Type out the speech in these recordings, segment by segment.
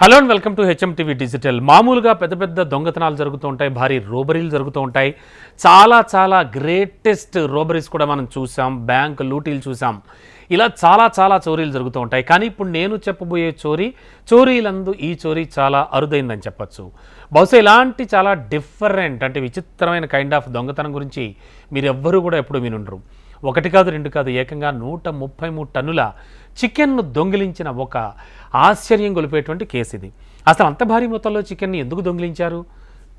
Hello and welcome to HM TV digital. మామూలుగా పెద్ద పెద్ద దొంగతనాలు జరుగుతూ ఉంటాయి భారీ రోబరీలు జరుగుతూ ఉంటాయి. చాలా చాలా గ్రేటెస్ట్ రోబరీస్ కూడా మనం చూసాం బ్యాంక్ లూటీలు చూసాం. ఇలా చాలా చాలా చోరీలు జరుగుతూ ఉంటాయి. కానీ ఇప్పుడు నేను చెప్పబోయే చోరీ చోరీలందు ఈ చోరీ చాలా అరుదైందని చెప్పచ్చు. బహుశా ఇలాంటి చాలా డిఫరెంట్ అంటే విచిత్రమైన కైండ్ ఆఫ్ దొంగతనం గురించి మీరు ఎవ్వరూ కూడా ఎప్పుడు వినుండరు. ఒకటి కాదు రెండు కాదు ఏకంగా నూట ముప్పై మూడు టన్నుల చికెన్ను దొంగిలించిన ఒక ఆశ్చర్యం గొలిపేటువంటి కేసు ఇది. అసలు అంత భారీ మొత్తంలో చికెన్ని ఎందుకు దొంగిలించారు?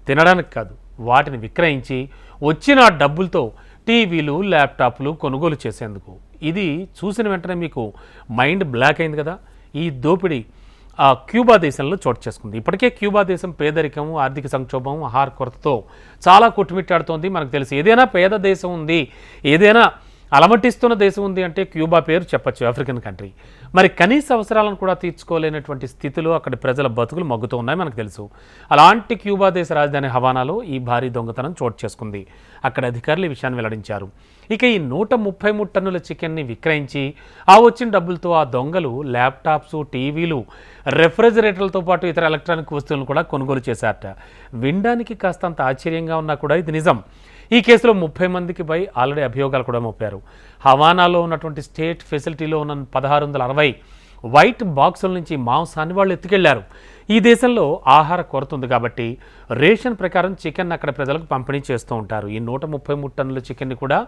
తినడానికి కాదు వాటిని విక్రయించి వచ్చిన డబ్బులతో టీవీలు ల్యాప్టాప్లు కొనుగోలు చేసేందుకు. ఇది చూసిన వెంటనే మీకు మైండ్ బ్లాక్ అయింది కదా? ఈ దోపిడీ ఆ క్యూబా దేశంలో చోటు చేసుకుంది. ఇప్పటికే క్యూబా దేశం పేదరికం ఆర్థిక సంక్షోభం ఆహార కొరతతో చాలా కొట్టుమిట్టాడుతోంది. మనకు తెలుసు ఏదైనా పేద దేశం ఉంది ఏదైనా అలమటిస్తున్న దేశం ఉంది అంటే క్యూబా పేరు చెప్పచ్చు ఆఫ్రికన్ కంట్రీ. మరి కనీస అవసరాలను కూడా తీర్చుకోలేనటువంటి స్థితిలో అక్కడి ప్రజల బతుకులు మగ్గుతూ ఉన్నాయి మనకు తెలుసు. అలాంటి క్యూబా దేశ రాజధాని హవానాలో ఈ భారీ దొంగతనం చోటు చేసుకుంది. అక్కడ అధికారులు ఈ విషయాన్ని వెల్లడించారు. ఇక ఈ నూట ముప్పై మూడు టన్నుల చికెన్ని విక్రయించి ఆ వచ్చిన డబ్బులతో ఆ దొంగలు ల్యాప్టాప్స్ టీవీలు రెఫ్రిజరేటర్లతో పాటు ఇతర ఎలక్ట్రానిక్ వస్తువులను కూడా కొనుగోలు చేశారట. వినడానికి కాస్తంత ఆశ్చర్యంగా ఉన్నా కూడా ఇది నిజం. ఈ కేసులో ముప్పై మందికి పై ఆల్రెడీ అభియోగాలు కూడా మోపారు. హవానాలో ఉన్నటువంటి స్టేట్ ఫెసిలిటీలో ఉన్న పదహారు వందల అరవై వైట్ బాక్సుల నుంచి మాంసాన్ని వాళ్ళు ఎత్తుకెళ్ళారు. ఈ దేశంలో ఆహార కొరత ఉంది కాబట్టి రేషన్ ప్రకారం చికెన్ అక్కడ ప్రజలకు పంపిణీ చేస్తూ ఉంటారు. ఈ నూట ముప్పై మూడు టన్నుల చికెన్ని కూడా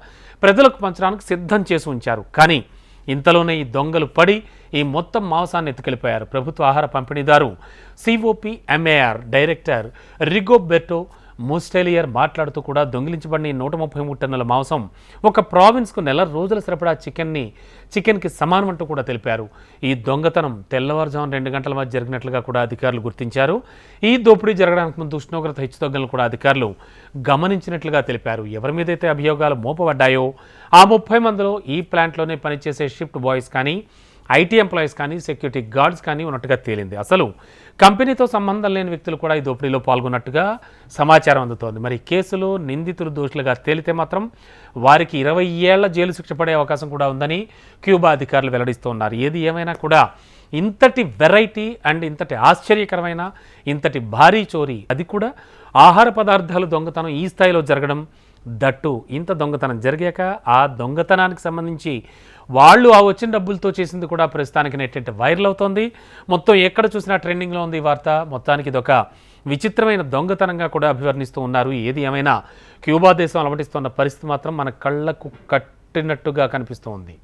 ప్రజలకు పంచడానికి సిద్ధం చేసి ఉంచారు. కానీ ఇంతలోనే ఈ దొంగలు పడి ఈ మొత్తం మాంసాన్ని ఎత్తుకెళ్ళిపోయారు ప్రభుత్వ ఆహార పంపిణీదారు COP MAR director Rigoberto Mostelier మాట్లాడుతూ కూడా దొంగిలించబడిన ఈ నూట ముప్పై మూడు టన్నుల మాంసం ఒక ప్రావిన్స్కు నెల రోజుల సరిపడా చికెన్ని చికెన్కి సమానమంటూ కూడా తెలిపారు. ఈ దొంగతనం తెల్లవారుజామున రెండు గంటల మధ్య జరిగినట్లుగా కూడా అధికారులు గుర్తించారు. ఈ దోపిడీ జరగడానికి ముందు ఉష్ణోగ్రత హెచ్చుతగ్గులను కూడా అధికారులు గమనించినట్లుగా తెలిపారు. ఎవరి మీదైతే అభియోగాలు మోపబడ్డాయో ఆ ముప్పై మందిలో ఈ ప్లాంట్లోనే పనిచేసే షిఫ్ట్ బాయ్స్ కానీ ఐటీ ఎంప్లాయీస్ కానీ సెక్యూరిటీ గార్డ్స్ కానీ ఉన్నట్టుగా తేలింది. అసలు కంపెనీతో సంబంధం లేని వ్యక్తులు కూడా ఈ దోపిడీలో పాల్గొన్నట్టుగా సమాచారం అందుతోంది. మరి కేసులు కేసులో నిందితులు దోషులుగా తేలితే మాత్రం వారికి ఇరవై ఏళ్ళ జైలు శిక్ష పడే అవకాశం కూడా ఉందని క్యూబా అధికారులు వెల్లడిస్తున్నారు. ఏది ఏమైనా కూడా ఇంతటి వెరైటీ అండ్ ఇంతటి ఆశ్చర్యకరమైన ఇంతటి భారీ చోరీ అది కూడా ఆహార పదార్థాలు దొంగతనం ఈ స్థాయిలో జరగడం దట్టు. ఇంత దొంగతనం జరిగాక ఆ దొంగతనానికి సంబంధించి వాళ్ళు ఆ వచ్చిన డబ్బులతో చేసింది కూడా ప్రస్తుతానికి నెట్టెట్ వైరల్ అవుతోంది. మొత్తం ఎక్కడ చూసినా ట్రెండింగ్లో ఉంది ఈ వార్త. మొత్తానికి ఇదొక విచిత్రమైన దొంగతనంగా కూడా అభివర్ణిస్తూ ఉన్నారు. ఏది ఏమైనా క్యూబా దేశం అలవటిస్తున్న పరిస్థితి మాత్రం మన కళ్ళకు కట్టినట్టుగా కనిపిస్తూ ఉంది